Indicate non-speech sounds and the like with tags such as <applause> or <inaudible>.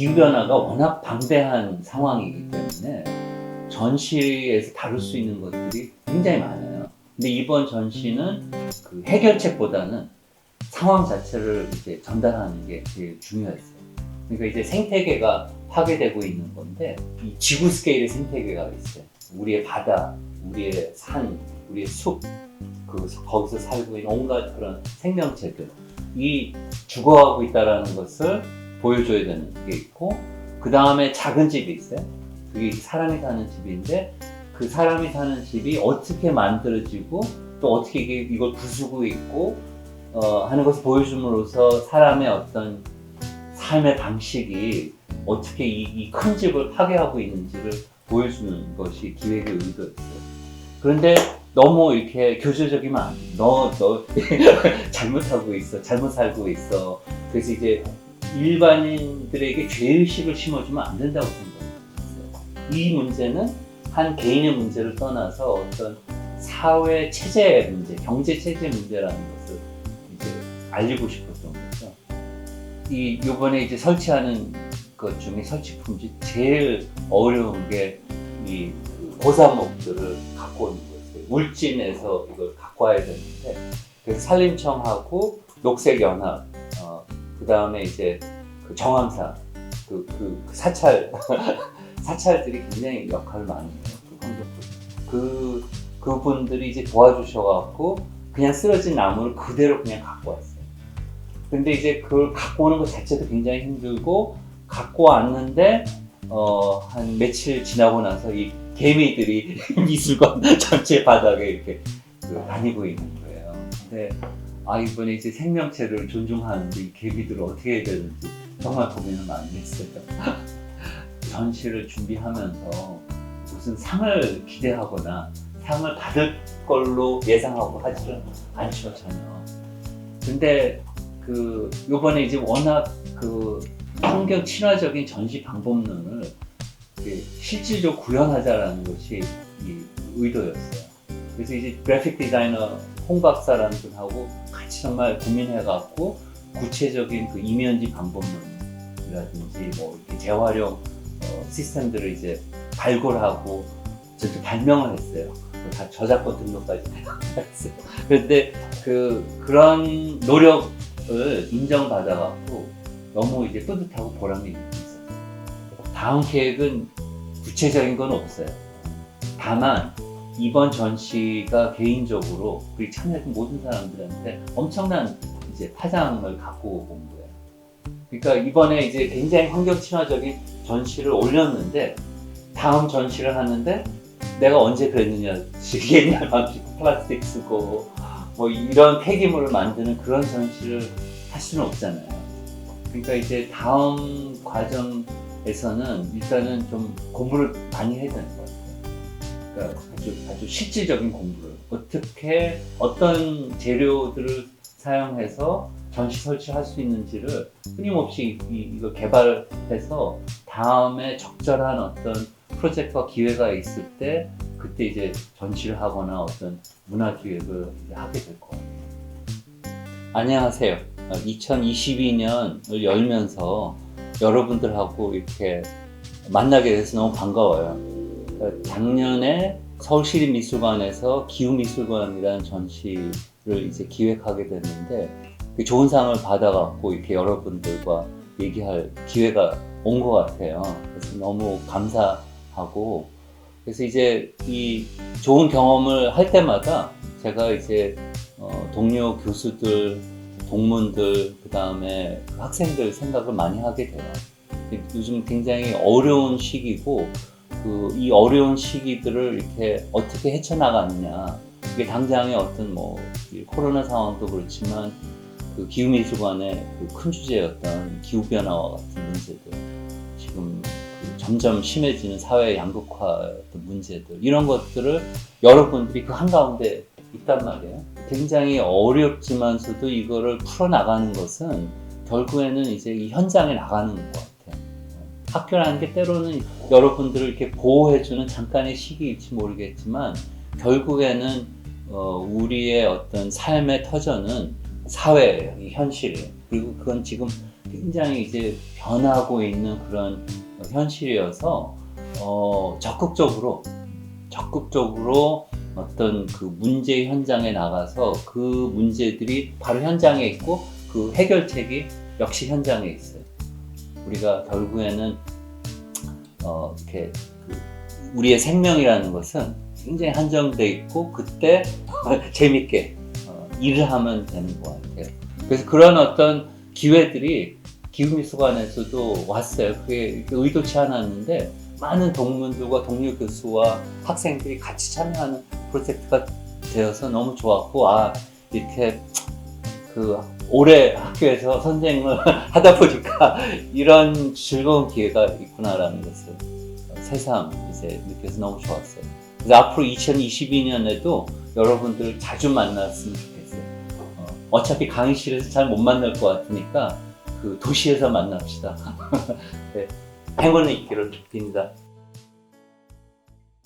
기후변화가 워낙 방대한 상황이기 때문에 전시에서 다룰 수 있는 것들이 굉장히 많아요. 근데 이번 전시는 그 해결책보다는 상황 자체를 이제 전달하는 게 제일 중요했어요. 그러니까 이제 생태계가 파괴되고 있는 건데 이 지구 스케일의 생태계가 있어요. 우리의 바다, 우리의 산, 우리의 숲, 그 거기서 살고 있는 온갖 그런 생명체들 이 죽어가고 있다라는 것을 보여줘야 되는 게 있고 그 다음에 작은 집이 있어요. 그게 사람이 사는 집인데 그 사람이 사는 집이 어떻게 만들어지고 또 어떻게 이걸 부수고 있고 어, 하는 것을 보여줌으로써 사람의 어떤 삶의 방식이 어떻게 이 큰 집을 파괴하고 있는지를 보여주는 것이 기획의 의도였어요. 그런데 너무 이렇게 교조적이면 안 돼. 너, 너 <laughs> 잘못하고 있어. 잘못 살고 있어. 그래서 이제 일반인들에게 죄의식을 심어주면 안 된다고 생각했어요. 이 문제는 한 개인의 문제를 떠나서 어떤 사회 체제 문제, 경제 체제 문제라는 것을 이제 알리고 싶었던 거죠. 이 요번에 이제 설치하는 것 중에 설치품 중 제일 어려운 게이 그 고사목들을 갖고 오는 거였어요. 울진에서 이걸 갖고 와야 되는데 그래서 산림청하고 녹색연합, 어, 그 다음에 이제 그 정암사, 그, 그, 그 사찰 <laughs> 사찰들이 굉장히 역할을 많이 해요. 그. 그 그분들이 이제 도와주셔갖고 그냥 쓰러진 나무를 그대로 그냥 갖고 왔어요. 근데 이제 그걸 갖고 오는 것 자체도 굉장히 힘들고 갖고 왔는데 어, 한 며칠 지나고 나서 이 개미들이 <laughs> 미술관 전체 바닥에 이렇게 그 다니고 있는 거예요. 근데 아 이번에 이제 생명체를 존중하는데 이 개미들을 어떻게 해야 되는지 정말 고민을 많이 했어요. <laughs> 전시를 준비하면서 무슨 상을 기대하거나 상을 받을 걸로 예상하고 하지는 않죠 전혀. 근데 그 요번에 이제 워낙 그 환경 친화적인 전시 방법론을 실질적으로 구현하자라는 것이 이 의도였어요. 그래서 이제 그래픽 디자이너 홍 박사라는 분하고 정말 고민해갖고 구체적인 그 이면지 방법론이라든지 뭐 이렇게 재활용 어, 시스템들을 이제 발굴하고 저도 발명을 했어요. 다 저작권 등록까지 했어요. 그런데 그 그런 노력을 인정받아갖고 너무 이제 뿌듯하고 보람이 있었어요. 다음 계획은 구체적인 건 없어요. 다만 이번 전시가 개인적으로 우리 참여했던 모든 사람들한테 엄청난 이제 파장을 갖고 온 거예요. 그러니까 이번에 이제 굉장히 환경 친화적인 전시를 올렸는데 다음 전시를 하는데 내가 언제 그랬느냐 옛날 방식 플라스틱 쓰고 뭐 이런 폐기물을 만드는 그런 전시를 할 수는 없잖아요. 그러니까 이제 다음 과정에서는 일단은 좀 공부를 많이 해야 같 아주, 아주 실질적인 공부를 어떻게 어떤 재료들을 사용해서 전시 설치할 수 있는지를 끊임없이 이, 이거 개발해서 다음에 적절한 어떤 프로젝트와 기회가 있을 때 그때 이제 전시를 하거나 어떤 문화 기획을 하게 될것 같아요. 안녕하세요. 2022년을 열면서 여러분들하고 이렇게 만나게 돼서 너무 반가워요. 어, 작년에 서울시립미술관에서 기후미술관이라는 전시를 이제 기획하게 됐는데 그 좋은 상을 받아갖고 이렇게 여러분들과 얘기할 기회가 온 것 같아요. 그래서 너무 감사하고 그래서 이제 이 좋은 경험을 할 때마다 제가 이제 어, 동료 교수들, 동문들, 그 다음에 학생들 생각을 많이 하게 돼요. 요즘 굉장히 어려운 시기고 그 이 어려운 시기들을 이렇게 어떻게 헤쳐나가느냐 이게 당장의 어떤 뭐이 코로나 상황도 그렇지만 그 기후미술관의 그 큰 주제였던 기후변화와 같은 문제들 지금 그 점점 심해지는 사회 양극화의 어떤 문제들 이런 것들을 여러분들이 그 한가운데 있단 말이에요. 굉장히 어렵지만서도 이거를 풀어나가는 것은 결국에는 이제 이 현장에 나가는 것. 학교라는 게 때로는 여러분들을 이렇게 보호해주는 잠깐의 시기일지 모르겠지만 결국에는 어, 우리의 어떤 삶의 터전은 사회예요, 이 현실이에요. 그리고 그건 지금 굉장히 이제 변하고 있는 그런 현실이어서 어, 적극적으로 적극적으로 어떤 그 문제 현장에 나가서 그 문제들이 바로 현장에 있고 그 해결책이 역시 현장에 있어요. 우리가 결국에는 어, 이렇게 그 우리의 생명이라는 것은 굉장히 한정돼 있고 그때 <laughs> 재밌게 어, 일을 하면 되는 것 같아요. 그래서 그런 어떤 기회들이 기후미술관에서도 왔어요. 그게 의도치 않았는데 많은 동문들과 동료 교수와 학생들이 같이 참여하는 프로젝트가 되어서 너무 좋았고 아 이렇게 그 올해 학교에서 선생을 <laughs> 하다 보니까 이런 즐거운 기회가 있구나라는 것을 새삼 이제 느껴서 너무 좋았어요. 그래서 앞으로 2022년에도 여러분들 자주 만났으면 좋겠어요. 어, 어차피 강의실에서 잘 못 만날 것 같으니까 그 도시에서 만납시다. <laughs> 네, 행운이 있기를 빕니다.